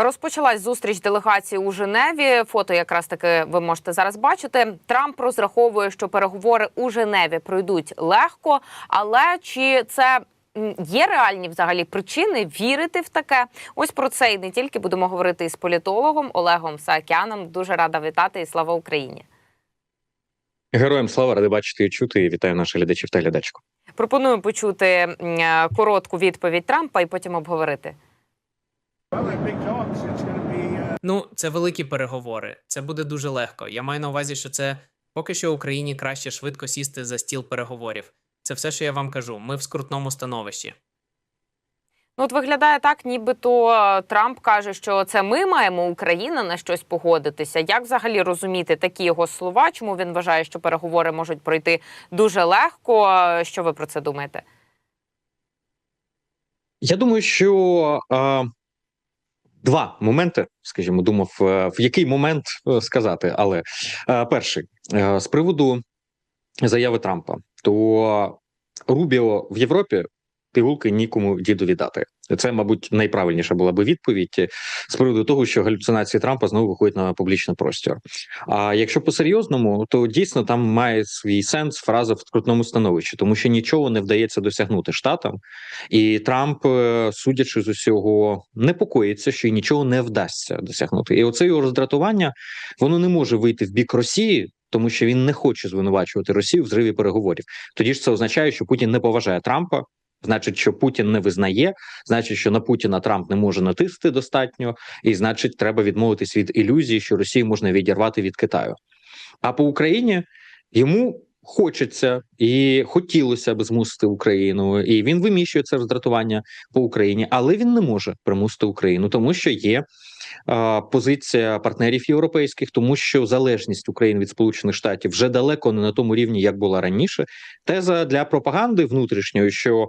Розпочалась зустріч делегації у Женеві. Фото якраз таки ви можете зараз бачити. Трамп розраховує, що переговори у Женеві пройдуть легко, але чи це є реальні взагалі причини вірити в таке? Ось про це і не тільки будемо говорити із політологом Олегом Саакяном. Дуже рада вітати і слава Україні. Героям слава ради бачити і чути. І вітаю наших глядачів та глядачку. Пропоную почути е, коротку відповідь Трампа і потім обговорити. Ну, це великі переговори. Це буде дуже легко. Я маю на увазі, що це поки що Україні краще швидко сісти за стіл переговорів. Це все, що я вам кажу. Ми в скрутному становищі. Ну, от виглядає так, нібито е, Трамп каже, що це ми маємо Україна на щось погодитися. Як взагалі розуміти такі його слова? Чому він вважає, що переговори можуть пройти дуже легко? Е, Що ви про це думаєте? Я думаю, що е, два моменти, скажімо, думав, е, в який момент е, сказати. Але е, перший з приводу заяви Трампа, то Рубіо в Європі пігулки нікому діду віддати. Це, мабуть, найправильніша була би відповідь з приводу того, що галюцинації Трампа знову виходять на публічний простір. А якщо по-серйозному, то дійсно там має свій сенс фраза в скрутному становищі, тому що нічого не вдається досягнути штатам, і Трамп, е, судячи з усього, непокоїться, що й нічого не вдасться досягнути. І оце його роздратування воно не може вийти в бік Росії. Тому що він не хоче звинувачувати Росію в зриві переговорів. Тоді ж це означає, що Путін не поважає Трампа. Значить, що Путін не визнає, значить, що на Путіна Трамп не може натиснути достатньо, і значить, треба відмовитись від ілюзії, що Росію можна відірвати від Китаю. А по Україні йому хочеться і хотілося б змусити Україну, і він виміщує це роздратування по Україні, але він не може примусити Україну, тому що є позиція партнерів європейських, тому що залежність України від Сполучених Штатів вже далеко не на тому рівні, як була раніше. Теза для пропаганди внутрішньої, що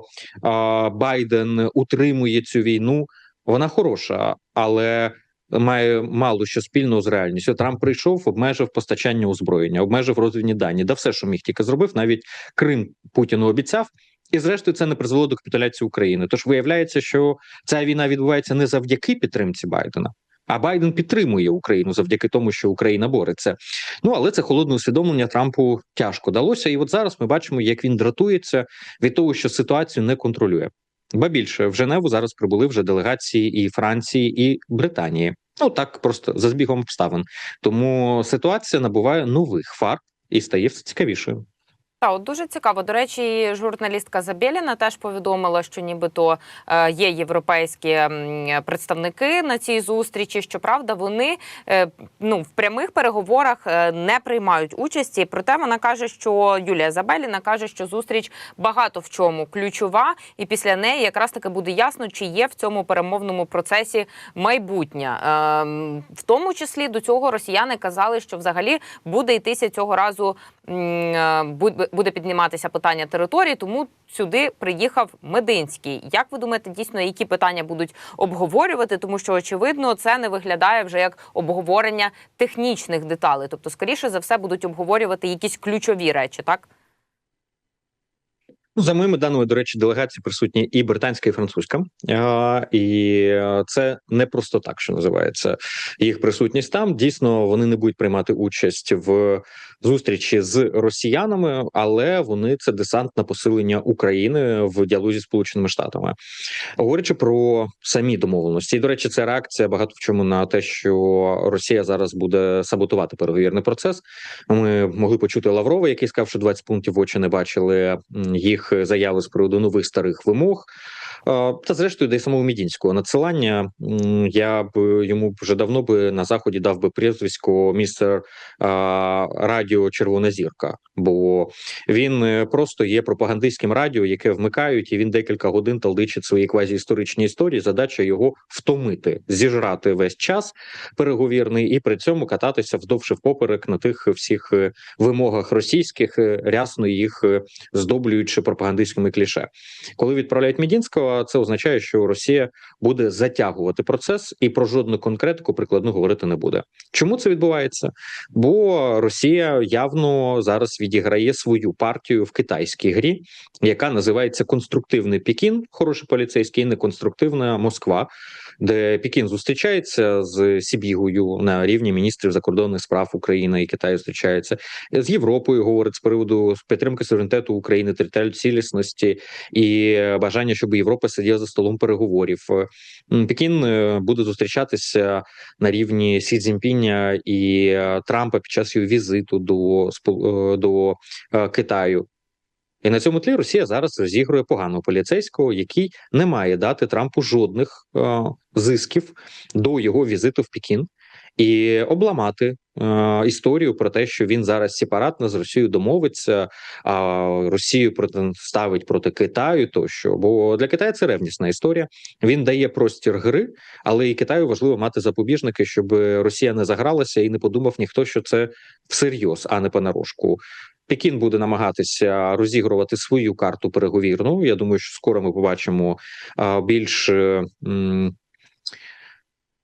Байден утримує цю війну, вона хороша, але має мало що спільного з реальністю. Трамп прийшов, обмежив постачання озброєння, обмежив розвідні дані, да все, що міг тільки зробив, навіть Крим Путіну обіцяв. І зрештою це не призвело до капітуляції України. Тож виявляється, що ця війна відбувається не завдяки підтримці Байдена, а Байден підтримує Україну завдяки тому, що Україна бореться. Ну але це холодне усвідомлення Трампу тяжко далося. І от зараз ми бачимо, як він дратується від того, що ситуацію не контролює. Ба більше в Женеву зараз прибули вже делегації і Франції, і Британії. Ну так просто за збігом обставин. Тому ситуація набуває нових фарб і стає все цікавішою. Та от дуже цікаво. До речі, журналістка Забєліна теж повідомила, що нібито е, є європейські представники на цій зустрічі. Щоправда, вони е, ну в прямих переговорах е, не приймають участі. Проте вона каже, що Юлія Забеліна каже, що зустріч багато в чому ключова, і після неї якраз таки буде ясно, чи є в цьому перемовному процесі майбутнє. В тому числі до цього росіяни казали, що взагалі буде йтися цього разу. будь- буде підніматися питання території, тому сюди приїхав Мединський. Як ви думаєте, дійсно які питання будуть обговорювати? Тому що очевидно, це не виглядає вже як обговорення технічних деталей. Тобто, скоріше за все, будуть обговорювати якісь ключові речі, так? Ну, за моїми даними, до речі, делегації присутні і британська, і французька, і е, це не просто так, що називається їх присутність там. Дійсно, вони не будуть приймати участь в зустрічі з росіянами, але вони це десант на посилення України в діалозі з Сполученими Штатами. Говорячи про самі домовленості, і до речі, це реакція багато в чому на те, що Росія зараз буде саботувати переговірний процес. Ми могли почути Лаврова, який сказав, що 20 пунктів в очі не бачили їх заяви з приводу нових старих вимог. Та зрештою, де й самого Мідінського надсилання я б йому вже давно би на заході дав би прізвисько містер Радіо Червона зірка, бо він е, просто є пропагандистським радіо, яке вмикають, і він декілька годин талдичить свої квазіісторичні історії. Задача його втомити, зіжрати весь час переговірний і при цьому кататися вздовж і впоперек на тих всіх е, вимогах російських, е, рясно їх здоблюючи пропагандистськими кліше. Коли відправляють Мідінського, це означає, що Росія буде затягувати процес і про жодну конкретику прикладну говорити не буде. Чому це відбувається? Бо Росія явно зараз відіграє свою партію в китайській грі, яка називається конструктивний Пекін, хороший поліцейський, і неконструктивна Москва. Де Пекін зустрічається з Сібігою на рівні міністрів закордонних справ України і Китаю зустрічається з Європою. Говорить з приводу підтримки суверенітету України, територіальної цілісності і бажання, щоб Європа сиділа за столом переговорів. М, Пекін е, буде зустрічатися на рівні Сі Цзіньпіня і е, Трампа під час його візиту до е, до Китаю. І на цьому тлі Росія зараз розігрує поганого поліцейського, який не має дати Трампу жодних е, зисків до його візиту в Пекін і обламати е, історію про те, що він зараз сепаратно з Росією домовиться, а Росію проти ставить проти Китаю, тощо. Бо для Китаю це ревнісна історія. Він дає простір гри, але і Китаю важливо мати запобіжники, щоб Росія не загралася і не подумав ніхто, що це всерйоз, а не понарошку. Пекін буде намагатися розігрувати свою карту переговірну. Я думаю, що скоро ми побачимо більш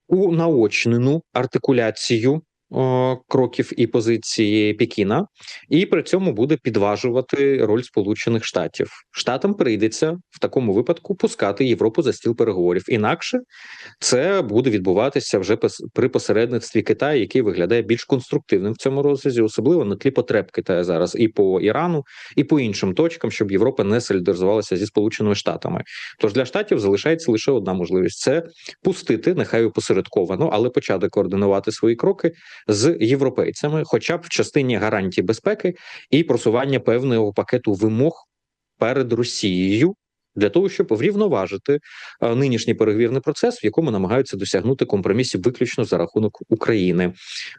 у наочнену артикуляцію кроків і позиції Пекіна, і при цьому буде підважувати роль Сполучених Штатів. Штатам прийдеться в такому випадку пускати Європу за стіл переговорів. Інакше це буде відбуватися вже при посередництві Китаю, який виглядає більш конструктивним в цьому розрізі, особливо на тлі потреб Китаю зараз і по Ірану, і по іншим точкам, щоб Європа не солідаризувалася зі Сполученими Штатами. Тож для штатів залишається лише одна можливість: це пустити, нехай опосередковано, але почати координувати свої кроки з європейцями, хоча б в частині гарантій безпеки і просування певного пакету вимог перед Росією. Для того щоб врівноважити е, нинішній переговірний процес, в якому намагаються досягнути компромісів виключно за рахунок України,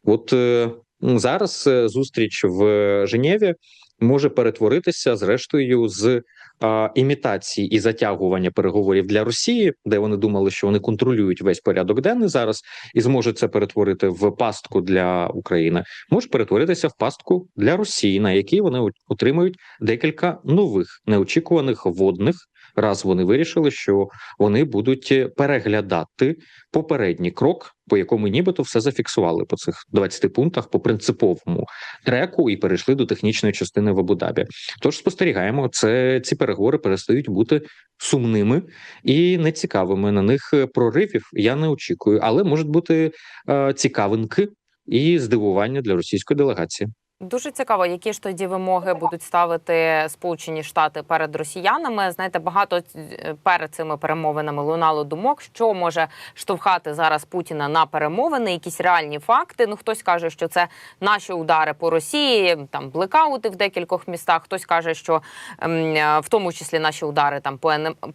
от е, зараз е, зустріч в Женєві може перетворитися зрештою з а, імітації і затягування переговорів для Росії, де вони думали, що вони контролюють весь порядок денний зараз, і зможуть це перетворити в пастку для України, може перетворитися в пастку для Росії, на якій вони отримують декілька нових неочікуваних водних. Раз вони вирішили, що вони будуть е, переглядати попередній крок, по якому нібито все зафіксували по цих 20 пунктах по принциповому треку і перейшли до технічної частини в Абу-Дабі. Тож спостерігаємо, це ці переговори перестають бути сумними і нецікавими. На них е, проривів я не очікую, але можуть бути е, цікавинки і здивування для російської делегації. Дуже цікаво, які ж тоді вимоги будуть ставити Сполучені Штати перед росіянами. Знаєте, багато е, перед цими перемовинами лунало думок, що може штовхати зараз Путіна на перемовини, якісь реальні факти. Ну хтось каже, що це наші удари по Росії, там блекаути в декількох містах. Хтось каже, що ем, е, в тому числі наші удари там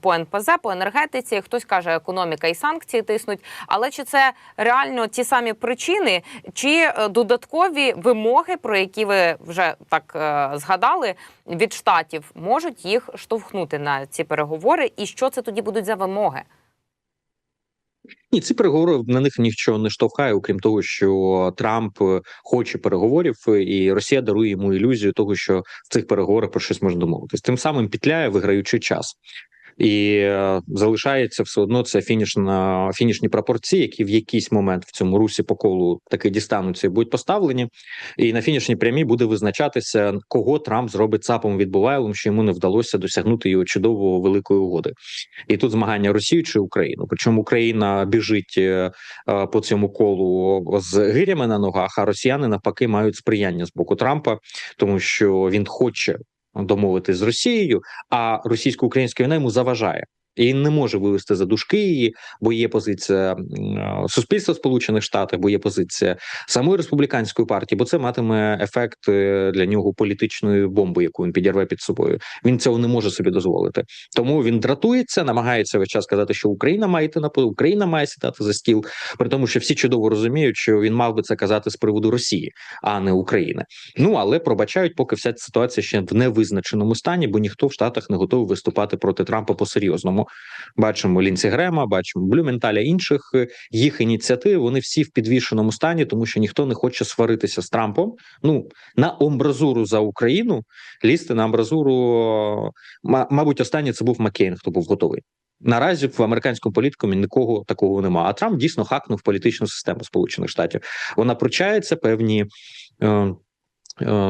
по НПЗ, по енергетиці. Хтось каже, економіка і санкції тиснуть. Але чи це реально ті самі причини, чи е, додаткові вимоги, про які ви вже так е, згадали, від штатів можуть їх штовхнути на ці переговори? І що це тоді будуть за вимоги? Ні, ці переговори на них нічого не штовхає, окрім того, що Трамп хоче переговорів, і Росія дарує йому ілюзію того, що в цих переговорах про щось можна домовитись. Тим самим пітляє, виграючи час. І е, залишається все одно це фінішна фінішні пропорції, які в якийсь момент в цьому русі по колу таки дістануться і будуть поставлені. І на фінішній прямій буде визначатися, кого Трамп зробить цапом відбувайлом, що йому не вдалося досягнути його чудової великої угоди. І тут змагання Росії чи Україну. Причому Україна біжить е, е, по цьому колу з гирями на ногах, а росіяни навпаки мають сприяння з боку Трампа, тому що він хоче домовитись з Росією, а російсько-українська війна йому заважає. І не може вивести за дужки її, бо є позиція е, суспільства Сполучених Штатів, бо є позиція самої республіканської партії, бо це матиме ефект е, для нього політичної бомби, яку він підірве під собою. Він цього не може собі дозволити. Тому він дратується, намагається весь час казати, що Україна має йти на Україна має сідати за стіл, при тому, що всі чудово розуміють, що він мав би це казати з приводу Росії, а не України. Ну але пробачають, поки вся ця ситуація ще в невизначеному стані, бо ніхто в Штатах не готовий виступати проти Трампа по серйозному. Бачимо Лінсі Грема, бачимо Блюменталя інших е, їх ініціатив. Вони всі в підвішеному стані, тому що ніхто не хоче сваритися з Трампом. Ну на амбразуру за Україну лізти на амбразуру. Мабуть, останній це був Маккейн, хто був готовий. Наразі в американському політикумі нікого такого немає. А Трамп дійсно хакнув політичну систему Сполучених Штатів. Вона пручається певні е, е,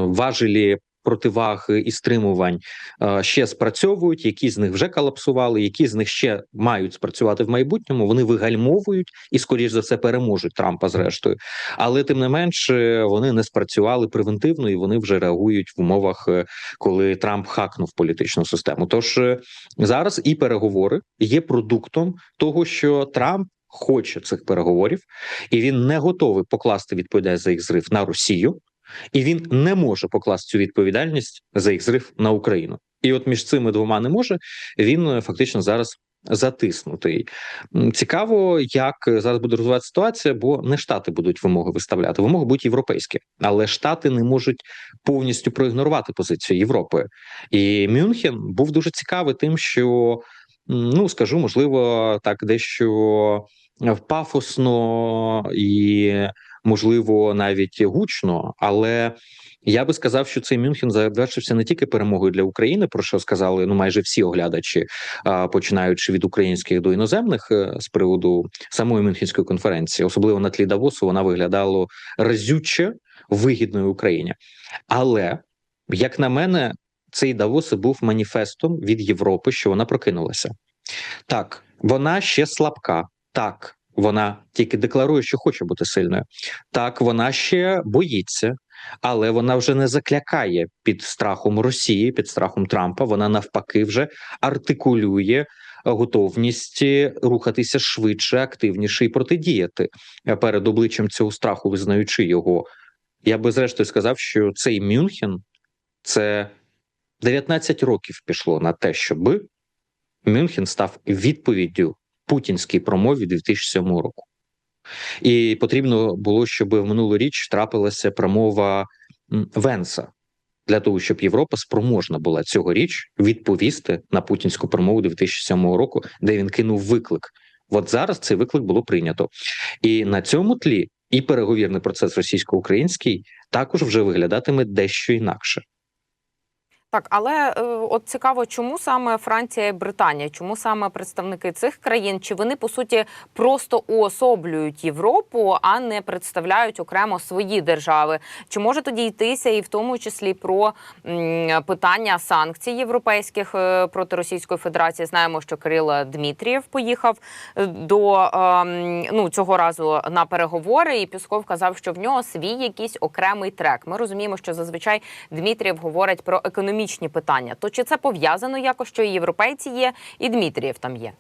важелі противаг і стримувань е, ще спрацьовують, які з них вже колапсували, які з них ще мають спрацювати в майбутньому. Вони вигальмовують і, скоріш за все, переможуть Трампа зрештою. Але тим не менш е, вони не спрацювали превентивно і вони вже реагують в умовах, е, коли Трамп хакнув політичну систему. Тож е, зараз і переговори є продуктом того, що Трамп хоче цих переговорів, і він не готовий покласти відповідальність за їх зрив на Росію, і він не може покласти цю відповідальність за їх зрив на Україну. І от між цими двома не може він е, фактично зараз затиснутий. Цікаво, як зараз буде розвиватися ситуація, бо не штати будуть вимоги виставляти. Вимоги будуть європейські, але штати не можуть повністю проігнорувати позицію Європи. І Мюнхен був дуже цікавий тим, що ну скажу, можливо, так дещо пафосно і можливо навіть гучно, але я би сказав, що цей Мюнхен завершився не тільки перемогою для України, про що сказали ну майже всі оглядачі, починаючи від українських до іноземних е, з приводу самої Мюнхенської конференції, особливо на тлі Давосу, вона виглядала разюче вигідною Україні. Але як на мене, цей Давос був маніфестом від Європи, що вона прокинулася. Так, вона ще слабка. Так, вона тільки декларує, що хоче бути сильною. Так, вона ще боїться, але вона вже не заклякає під страхом Росії, під страхом Трампа. Вона навпаки вже артикулює готовність рухатися швидше, активніше і протидіяти перед обличчям цього страху, визнаючи його. Я би зрештою сказав, що цей Мюнхен це 19 років пішло на те, щоб Мюнхен став відповіддю путінській промові 2007 року. І потрібно було, щоб в минулу річ трапилася промова Венса для того, щоб Європа спроможна була цьогоріч відповісти на путінську промову 2007 року, де він кинув виклик. От зараз цей виклик було прийнято, і на цьому тлі і переговірний процес російсько-український також вже виглядатиме дещо інакше. Так, але е, от цікаво, чому саме Франція і Британія, чому саме представники цих країн, чи вони по суті просто уособлюють Європу, а не представляють окремо свої держави? Чи може тоді йтися і в тому числі про питання санкцій європейських е, проти Російської Федерації? Знаємо, що Кирило Дмитрієв поїхав е, до ем, ну цього разу на переговори, і Пісков казав, що в нього свій якийсь окремий трек. Ми розуміємо, що зазвичай Дмитрієв говорить про економічні питання. То чи це пов'язано якось, що і європейці є, і Дмитрієв там є?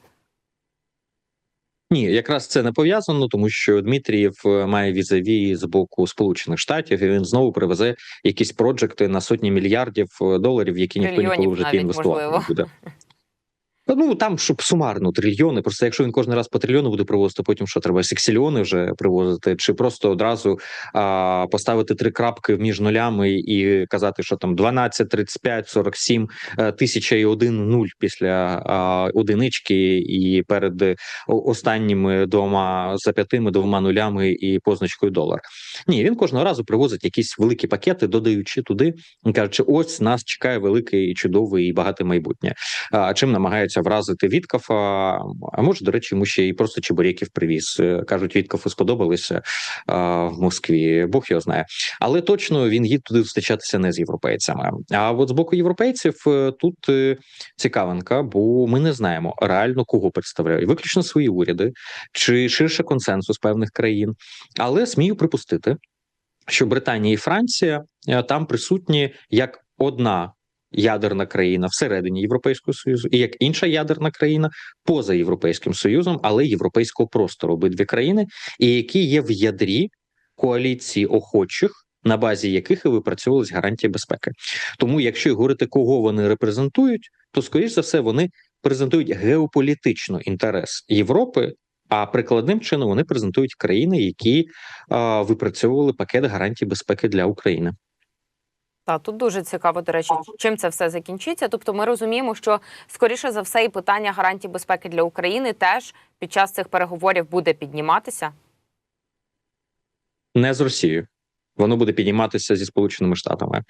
Ні, якраз це не пов'язано, тому що Дмитрієв е, має візаві з боку Сполучених Штатів, і він знову привезе якісь проджекти на сотні мільярдів е, доларів, які ніхто ніколи в житті інвестувати не буде. Ну там щоб сумарно трильйони. Просто якщо він кожен раз по трильйону буде привозити, потім що треба сексільйони вже привозити, чи просто одразу а, поставити три крапки між нулями і казати, що там 12, 35, 47, е, тисяча і один нуль після а, одинички, і перед останніми двома зап'ятими двома нулями і позначкою долар. Ні, він кожного разу привозить якісь великі пакети, додаючи туди, і кажучи, ось нас чекає велике і чудове і багате майбутнє. А чим намагається вразити Віткафа? А може, до речі, йому ще і просто чебуреків привіз. Е, Кажуть, Віткафу сподобалися а, в Москві. Бог його знає. Але точно він їде туди зустрічатися не з європейцями. А от з боку європейців е, тут е, цікавинка, бо ми не знаємо реально кого представляють виключно свої уряди чи ширше консенсус певних країн. Але смію припустити, що Британія і Франція е, там присутні як одна. Ядерна країна всередині Європейського союзу, і як інша ядерна країна поза європейським союзом, але європейського простору обидві країни, і які є в ядрі коаліції охочих, на базі яких і випрацьовувались гарантії безпеки. Тому, якщо говорити, кого вони репрезентують, то скоріш за все вони презентують геополітично інтерес Європи. А прикладним чином вони презентують країни, які а, випрацьовували пакет гарантій безпеки для України. Та тут дуже цікаво, до речі, чим це все закінчиться. Тобто, ми розуміємо, що скоріше за все, і питання гарантій безпеки для України теж під час цих переговорів буде підніматися. Не з Росією. Воно буде підійматися зі Сполученими Штатами.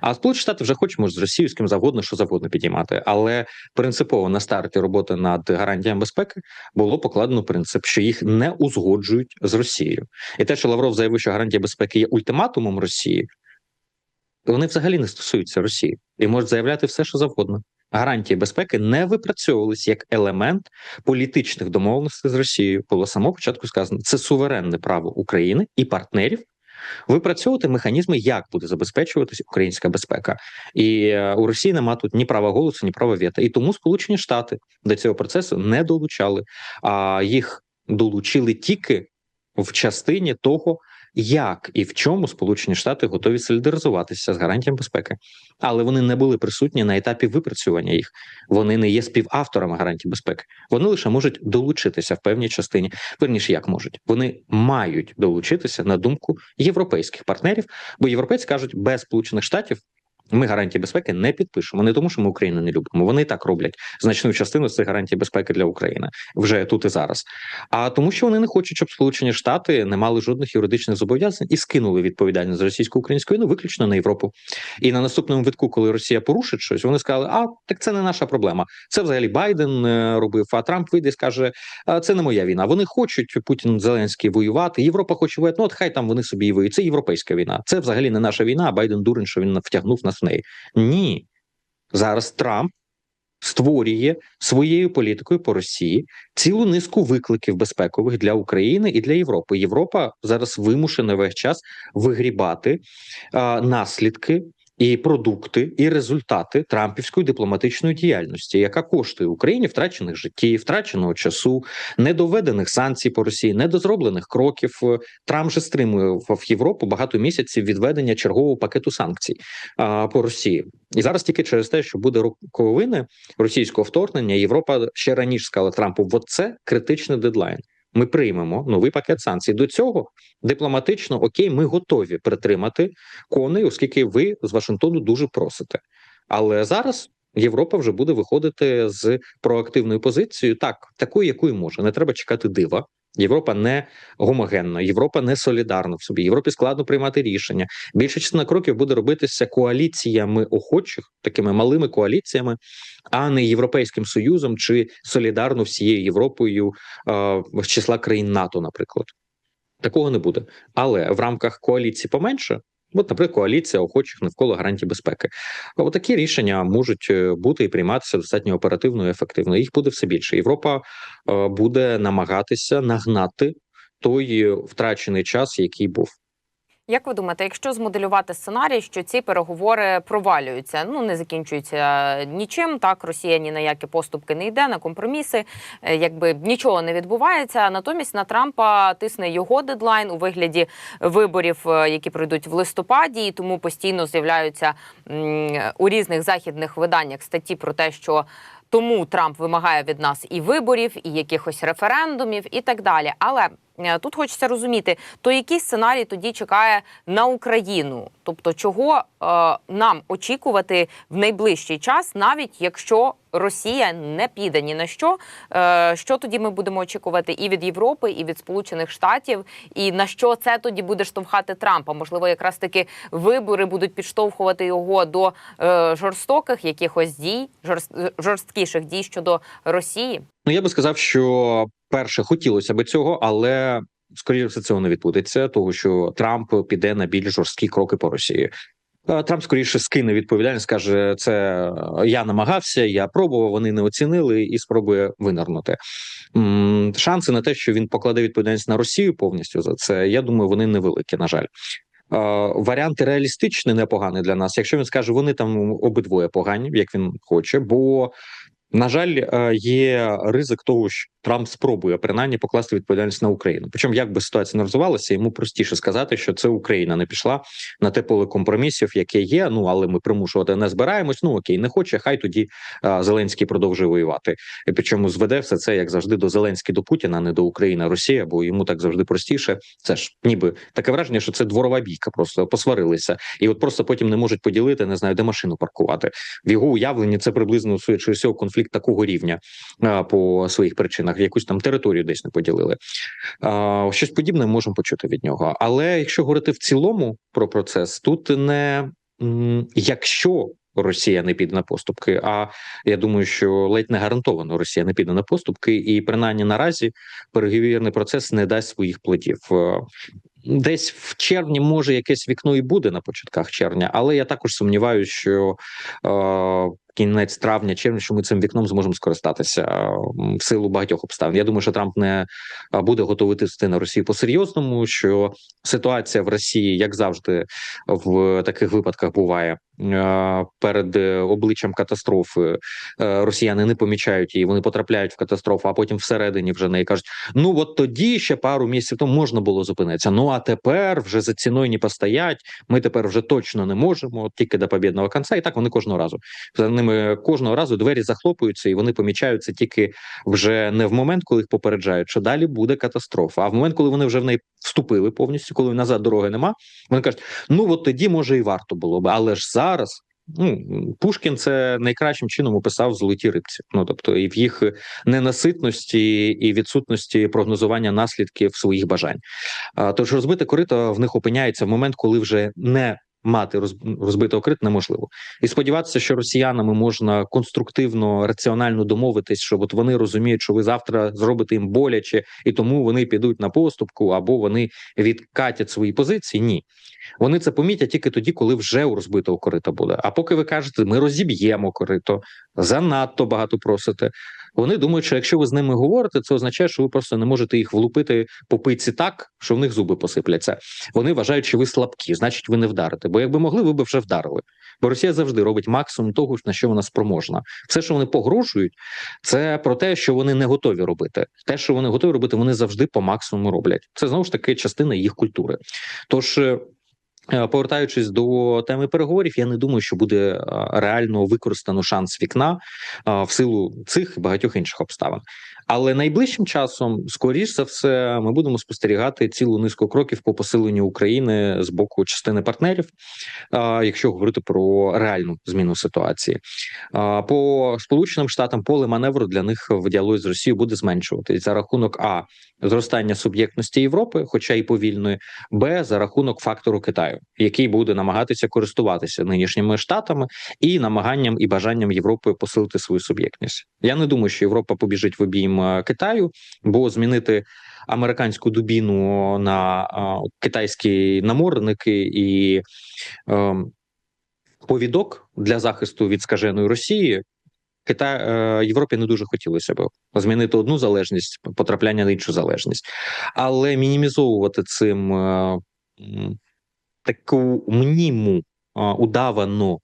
А Сполучені Штати вже хочуть може, з Росією з ким завгодно, що завгодно підіймати. Але принципово на старті роботи над гарантіями безпеки було покладено принцип, що їх не узгоджують з Росією. І те, що Лавров заявив, що гарантія безпеки є ультиматумом Росії, вони взагалі не стосуються Росії і можуть заявляти все, що завгодно. Гарантії безпеки не випрацьовувались як елемент політичних домовленостей з Росією. Було з самого початку сказано, це суверенне право України і партнерів випрацьовувати механізми, як буде забезпечуватись українська безпека. І е, у Росії нема тут ні права голосу, ні права вето. І тому Сполучені Штати до цього процесу не долучали, а їх долучили тільки в частині того, як і в чому Сполучені Штати готові солідаризуватися з гарантіями безпеки, але вони не були присутні на етапі випрацювання їх. Вони не є співавторами гарантій безпеки. Вони лише можуть долучитися в певній частині. Верніше, як можуть, вони мають долучитися на думку європейських партнерів, бо європейці кажуть, без сполучених штатів. Ми гарантії безпеки не підпишемо, не тому, що ми Україну не любимо. Вони і так роблять значну частину цих гарантій безпеки для України вже тут і зараз. А тому, що вони не хочуть, щоб Сполучені Штати не мали жодних юридичних зобов'язань і скинули відповідальність за російсько-українську війну виключно на Європу. І на наступному витку, коли Росія порушить щось, вони сказали: а так це не наша проблема. Це взагалі Байден е, робив. А Трамп вийде і скаже: це не моя війна. Вони хочуть Путін Зеленський воювати. Європа хоче воювати. Ну от хай там вони собі і воюють. Це європейська війна. Це взагалі не наша війна. А Байден дурень, що він втягнув нас неї. Ні, зараз Трамп створює своєю політикою по Росії цілу низку викликів безпекових для України і для Європи. Європа зараз вимушена весь час вигрібати а, наслідки. І продукти, і результати трампівської дипломатичної діяльності, яка коштує Україні втрачених життів, втраченого часу, недоведених санкцій по Росії, недозроблених кроків. Трамп же стримує в Європу багато місяців відведення чергового пакету санкцій по Росії. І зараз тільки через те, що буде роковини російського вторгнення, Європа ще раніше сказала Трампу: от це критичний дедлайн. Ми приймемо новий пакет санкцій. До цього дипломатично окей, ми готові притримати коней, оскільки ви з Вашингтону дуже просите. Але зараз Європа вже буде виходити з проактивною позицією, так такою, якою може. Не треба чекати дива. Європа не гомогенна, Європа не солідарна в собі. Європі складно приймати рішення. Більша частина кроків буде робитися коаліціями охочих, такими малими коаліціями, а не європейським союзом чи солідарно всією Європою з числа країн НАТО, наприклад. Такого не буде. Але в рамках коаліції поменше. От, наприклад, коаліція охочих навколо гарантій безпеки. Отакі рішення можуть е, бути і прийматися достатньо оперативно і ефективно. Їх буде все більше. Європа е, буде намагатися нагнати той втрачений час, який був. Як ви думаєте, якщо змоделювати сценарій, що ці переговори провалюються, ну не закінчуються нічим, так Росія ні на які поступки не йде, на компроміси, е, якби нічого не відбувається. Натомість на Трампа тисне його дедлайн у вигляді виборів, е, які пройдуть в листопаді, і тому постійно з'являються у різних західних виданнях статті про те, що тому Трамп вимагає від нас і виборів, і якихось референдумів, і так далі. Але е, тут хочеться розуміти, то який сценарій тоді чекає на Україну, тобто чого е, нам очікувати в найближчий час, навіть якщо Росія не піде ні на що, е, що тоді ми будемо очікувати і від Європи, і від Сполучених Штатів, і на що це тоді буде штовхати Трампа? Можливо, якраз таки вибори будуть підштовхувати його до е, жорстоких якихось дій, жорст, жорсткіших дій щодо Росії. Ну я би сказав, що перше хотілося би цього, але скоріше все цього не відбудеться, того що Трамп піде на більш жорсткі кроки по Росії. Е, Трамп скоріше скине відповідальність, скаже: це я намагався, я пробував, вони не оцінили і спробує винирнути. Шанси на те, що він покладе відповідальність на Росію повністю за це, я думаю, вони невеликі. На жаль. Е, Варіанти реалістичні, непогані для нас. Якщо він скаже, вони там обидвоє погані, як він хоче, бо на жаль, е, є ризик того, що Трамп спробує принаймні покласти відповідальність на Україну. Причому, як би ситуація не розвивалася, йому простіше сказати, що це Україна не пішла на те поле компромісів, яке є. Ну але ми примушувати не збираємось. Ну окей, не хоче. Хай тоді а, Зеленський продовжує воювати. І причому зведе все це як завжди до Зеленський до Путіна, а не до України, Росія, бо йому так завжди простіше. Це ж ніби таке враження, що це дворова бійка, просто посварилися, і от просто потім не можуть поділити, не знаю, де машину паркувати. В його уявленні це приблизно всього конфлікт такого рівня а, по своїх причинах. Якусь там територію десь не поділили. Щось подібне можемо почути від нього. Але якщо говорити в цілому про процес, тут не якщо. Росія не піде на поступки. А я думаю, що ледь не гарантовано Росія не піде на поступки, і принаймні наразі переговірний процес не дасть своїх плодів. Десь в червні може якесь вікно і буде на початках червня, але я також сумніваюся, що е, кінець травня, червня, що ми цим вікном зможемо скористатися е, в силу багатьох обставин. Я думаю, що Трамп не е, буде готовий тисти на Росію по серйозному. Що ситуація в Росії, як завжди, в таких випадках буває е, перед обличчям катастрофи. Росіяни не помічають її, вони потрапляють в катастрофу, а потім всередині вже неї кажуть: ну от тоді ще пару місяців тому можна було зупинитися. Ну а тепер вже за ціною не постоять. Ми тепер вже точно не можемо, тільки до побідного кінця. І так вони кожного разу за ними кожного разу двері захлопуються, і вони помічаються тільки вже не в момент, коли їх попереджають, що далі буде катастрофа. А в момент, коли вони вже в неї вступили повністю, коли назад дороги нема, вони кажуть: ну от тоді може і варто було би, але ж зараз. Ну, Пушкін це найкращим чином описав золоті рибці. Ну тобто, і в їх ненаситності і відсутності прогнозування наслідків своїх бажань. Тож розбите корито в них опиняється в момент, коли вже не мати роз- розбитого корит неможливо. І сподіватися, що росіянами можна конструктивно, раціонально домовитись, що от вони розуміють, що ви завтра зробите їм боляче, і тому вони підуть на поступку або вони відкатять свої позиції. Ні. Вони це помітять тільки тоді, коли вже у розбитого корита буде. А поки ви кажете, ми розіб'ємо корито, занадто багато просите. Вони думають, що якщо ви з ними говорите, це означає, що ви просто не можете їх влупити по пиці так, що в них зуби посипляться. Вони вважають, що ви слабкі, значить, ви не вдарите. Бо якби могли, ви б вже вдарили. Бо Росія завжди робить максимум того, на що вона спроможна. Все, що вони погрожують, це про те, що вони не готові робити. Те, що вони готові робити, вони завжди по максимуму роблять. Це знову ж таки частина їх культури. Тож. Е, Повертаючись до теми переговорів, я не думаю, що буде е, реально використано шанс вікна е, в силу цих і багатьох інших обставин. Але найближчим часом, скоріш за все, ми будемо спостерігати цілу низку кроків по посиленню України з боку частини партнерів, якщо говорити про реальну зміну ситуації. По Сполученим Штатам поле маневру для них в діалозі з Росією буде зменшуватись за рахунок а зростання суб'єктності Європи, хоча й повільної, б за рахунок фактору Китаю, який буде намагатися користуватися нинішніми штатами і намаганням і бажанням Європи посилити свою суб'єктність. Я не думаю, що Європа побіжить в обійм е, Китаю, бо змінити американську дубіну на а, китайські наморники і е, повідок для захисту від скаженої Росії. Китай е, Європі не дуже хотілося б змінити одну залежність, потрапляння на іншу залежність, але мінімізовувати цим е, таку мніму е, удавану е,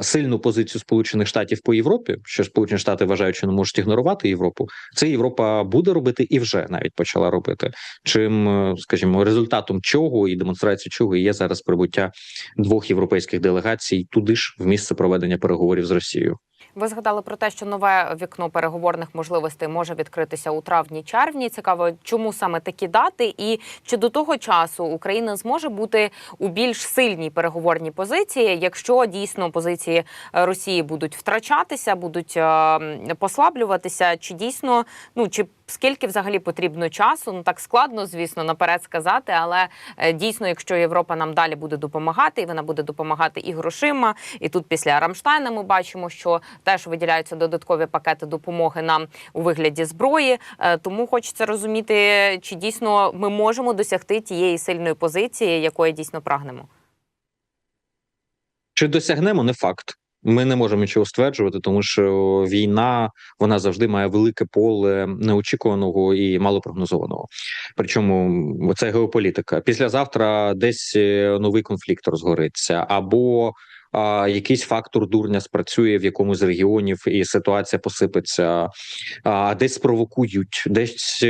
сильну позицію Сполучених Штатів по Європі, що Сполучені Штати вважають, що не можуть ігнорувати Європу. Це Європа буде робити і вже навіть почала робити. Чим, е, скажімо, результатом чого і демонстрацією чого є зараз прибуття двох європейських делегацій туди ж в місце проведення переговорів з Росією. Ви згадали про те, що нове вікно переговорних можливостей може відкритися у травні-червні. Цікаво, чому саме такі дати, і чи до того часу Україна зможе бути у більш сильній переговорній позиції, якщо дійсно позиції е, Росії будуть втрачатися, будуть е, послаблюватися, чи дійсно ну чи скільки взагалі потрібно часу? Ну так складно, звісно, наперед сказати, але е, дійсно, якщо Європа нам далі буде допомагати, і вона буде допомагати і грошима, і тут після Рамштайна ми бачимо, що теж виділяються додаткові пакети допомоги нам у вигляді зброї. Е, Тому хочеться розуміти, чи дійсно ми можемо досягти тієї сильної позиції, якої дійсно прагнемо. Чи досягнемо не факт? Ми не можемо нічого стверджувати, тому що війна вона завжди має велике поле неочікуваного і малопрогнозованого. Причому це геополітика. Післязавтра десь е, новий конфлікт розгориться, або а, якийсь фактор дурня спрацює в якомусь з регіонів, і ситуація посипеться, а десь спровокують, десь.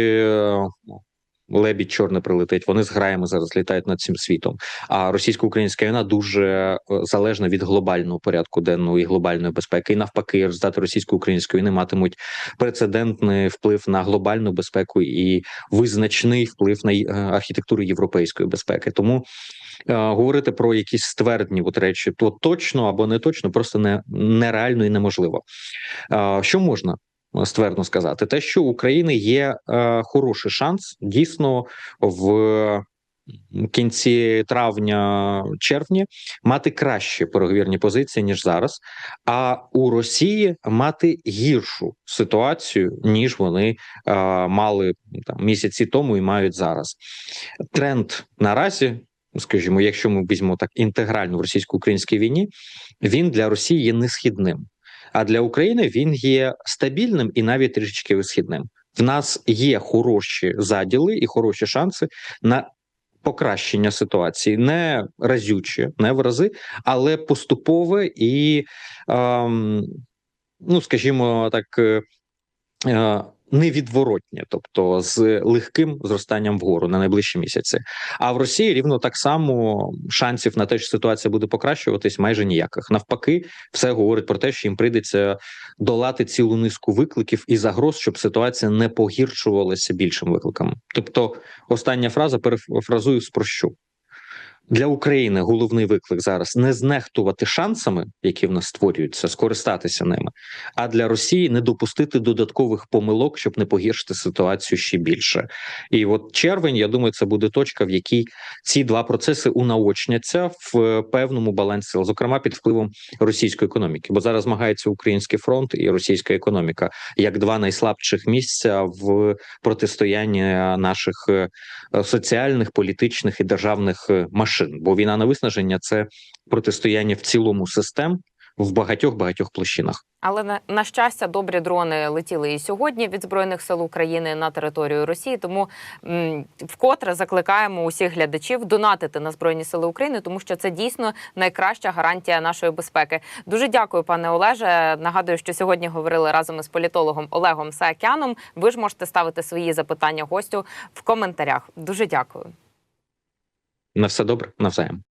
Лебідь чорне прилетить. Вони з граями зараз літають над цим світом. А російсько-українська війна дуже е, залежна від глобального порядку денного і глобальної безпеки. І навпаки, результати російсько-української війни матимуть прецедентний вплив на глобальну безпеку і визначний вплив на е, архітектуру європейської безпеки. Тому е, говорити про якісь ствердні от речі, то точно або не точно, просто не нереально і неможливо. Що можна? Ствердно сказати, те, що у України є е, хороший шанс дійсно в кінці травня, червні мати кращі переговірні позиції ніж зараз, а у Росії мати гіршу ситуацію, ніж вони е, мали там місяці тому і мають зараз. Тренд наразі, скажімо, якщо ми візьмемо так інтегрально в російсько-українській війні, він для Росії є несхідним. А для України він є стабільним і навіть трішечки висхідним. В нас є хороші заділи і хороші шанси на покращення ситуації, не разюче, не в рази, але поступове і, ем, ну скажімо так, е, е, невідворотнє, тобто з легким зростанням вгору на найближчі місяці. А в Росії рівно так само шансів на те, що ситуація буде покращуватись, майже ніяких. Навпаки, все говорить про те, що їм прийдеться долати цілу низку викликів і загроз, щоб ситуація не погіршувалася більшим викликами. Тобто, остання фраза перефразую спрощу. Для України головний виклик зараз не знехтувати шансами, які в нас створюються, скористатися ними, а для Росії не допустити додаткових помилок, щоб не погіршити ситуацію ще більше. І от червень, я думаю, це буде точка, в якій ці два процеси унаочняться в певному балансі, зокрема під впливом російської економіки. Бо зараз змагається український фронт і російська економіка як два найслабших місця в протистоянні наших е, соціальних, політичних і державних е, машин. Бо війна на виснаження це протистояння в цілому систем в багатьох багатьох площинах. Але на, на щастя, добрі дрони летіли і сьогодні від збройних сил України на територію Росії. Тому м, вкотре закликаємо усіх глядачів донатити на збройні сили України, тому що це дійсно найкраща гарантія нашої безпеки. Дуже дякую, пане Олеже. Нагадую, що сьогодні говорили разом із політологом Олегом Саакяном. Ви ж можете ставити свої запитання гостю в коментарях. Дуже дякую. На все добре, навзаєм.